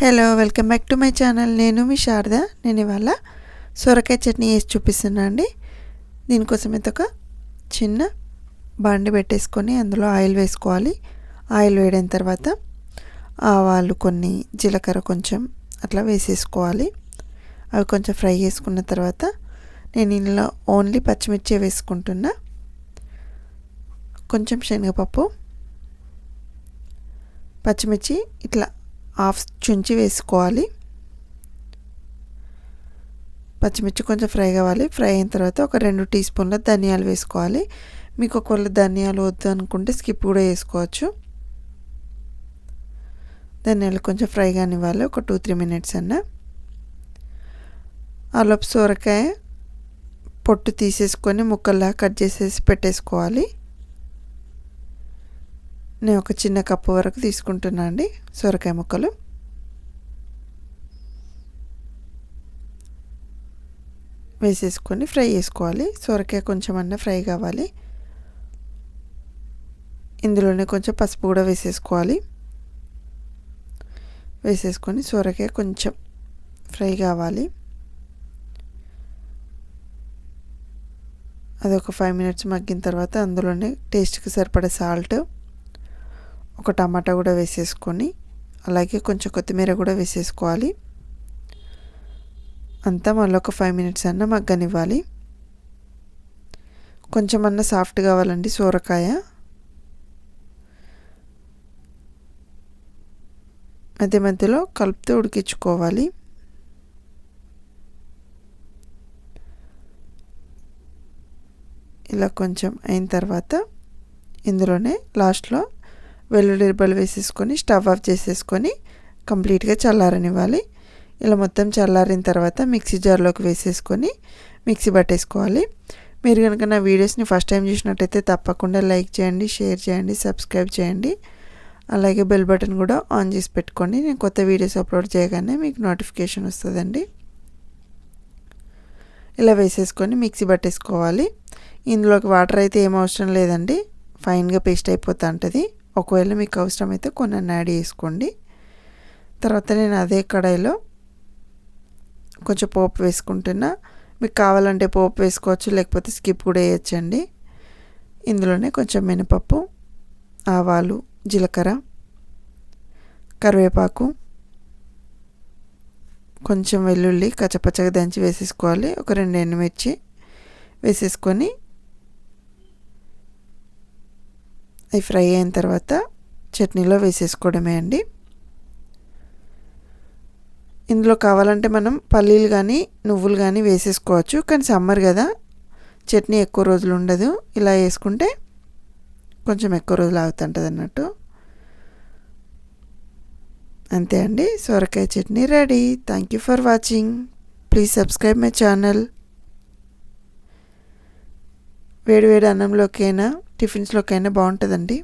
Hello welcome back to my channel నేను మీ శారద. నేను ఇవాళ సొరకాయ చట్నీ వేసి చూపిస్తున్నా అండి. దీనికోసం అయితే ఒక చిన్న బండి పెట్టేసుకొని అందులో ఆయిల్ వేసుకోవాలి. ఆయిల్ వేడిన తర్వాత ఆవాలు కొన్ని జీలకర్ర కొంచెం అట్లా వేసేసుకోవాలి. అవి కొంచెం ఫ్రై చేసుకున్న తర్వాత నేను ఇందులో ఓన్లీ పచ్చిమిర్చి వేసుకుంటున్నా. కొంచెం శనగపప్పు పచ్చిమిర్చి ఇట్లా హాఫ్ చుంచి వేసుకోవాలి. పచ్చిమిర్చి కొంచెం ఫ్రై కావాలి. ఫ్రై అయిన తర్వాత ఒక రెండు టీ స్పూన్ల ధనియాలు వేసుకోవాలి. మీకు ఒకవేళ ధనియాలు వద్దు అనుకుంటే స్కిప్ కూడా వేసుకోవచ్చు ధనియాలు కొంచెం ఫ్రై కానివ్వాలి. ఒక టూ త్రీ మినిట్స్ అన్న. ఆలోపు సొరకాయ పొట్టు తీసేసుకొని ముక్కల్లా కట్ చేసేసి పెట్టేసుకోవాలి. నేను ఒక చిన్న కప్పు వరకు తీసుకుంటున్నా అండి. సొరకాయ ముక్కలు. వేసేసుకొని ఫ్రై చేసుకోవాలి. సొరకాయ కొంచెం అన్న ఫ్రై కావాలి. ఇందులోనే కొంచెం పసుపు కూడా వేసేసుకోవాలి. వేసేసుకొని సొరకాయ కొంచెం ఫ్రై కావాలి. అది ఒక ఫైవ్ మినిట్స్ మగ్గిన తర్వాత అందులోనే టేస్ట్కి సరిపడే సాల్ట్ ఒక టమాటా కూడా వేసేసుకొని అలాగే కొంచెం కొత్తిమీర కూడా వేసేసుకోవాలి. అంతా మళ్ళీ ఒక ఫైవ్ మినిట్స్ అన్న మగ్గనివ్వాలి. కొంచెం అన్న సాఫ్ట్ కావాలండి సోరకాయ. మధ్య మధ్యలో కలుపుతూ ఉడికించుకోవాలి. ఇలా కొంచెం అయిన తర్వాత ఇందులోనే లాస్ట్లో వెల్లుల్లి రిబ్బలు వేసేసుకొని స్టవ్ ఆఫ్ చేసేసుకొని కంప్లీట్గా చల్లారనివ్వాలి. ఇలా మొత్తం చల్లారిన తర్వాత మిక్సీ జార్లోకి వేసేసుకొని మిక్సీ పట్టేసుకోవాలి. మీరు కనుక నా వీడియోస్ని ఫస్ట్ టైం చూసినట్టయితే తప్పకుండా లైక్ చేయండి షేర్ చేయండి సబ్స్క్రైబ్ చేయండి. అలాగే బెల్ బటన్ కూడా ఆన్ చేసి పెట్టుకోండి. నేను కొత్త వీడియోస్ అప్లోడ్ చేయగానే మీకు నోటిఫికేషన్ వస్తుందండి. ఇలా వేసేసుకొని మిక్సీ పట్టేసుకోవాలి. ఇందులోకి వాటర్ అయితే ఏం అవసరం లేదండి. ఫైన్గా పేస్ట్ అయిపోతూ ఉంటుంది. ఒకవేళ మీకు అవసరమైతే కొన్ని యాడ్ చేసుకోండి. తర్వాత నేను అదే కడాయిలో కొంచెం పోపు వేసుకుంటున్నా. మీకు కావాలంటే పోపు వేసుకోవచ్చు లేకపోతే స్కిప్ కూడా వేయచ్చండి. ఇందులోనే కొంచెం మినపప్పు ఆవాలు జీలకర్ర కరివేపాకు కొంచెం వెల్లుల్లి కచ్చపచ్చగా దంచి వేసేసుకోవాలి. ఒక రెండు ఎండుమిర్చి వేసేసుకొని అవి ఫ్రై అయిన తర్వాత చట్నీలో వేసేసుకోవడమే అండి. ఇందులో కావాలంటే మనం పల్లీలు కానీ నువ్వులు కానీ వేసేసుకోవచ్చు. కానీ సమ్మర్ కదా చట్నీ ఎక్కువ రోజులు ఉండదు. ఇలా వేసుకుంటే కొంచెం ఎక్కువ రోజులు ఆగుతుంటుంది అన్నట్టు. అంతే అండి. సొరకాయ chutney ready. Thank you for watching please subscribe my channel వేడి వేడి అన్నంలోకైనా టిఫిన్స్లోకైనా బాగుంటుందండి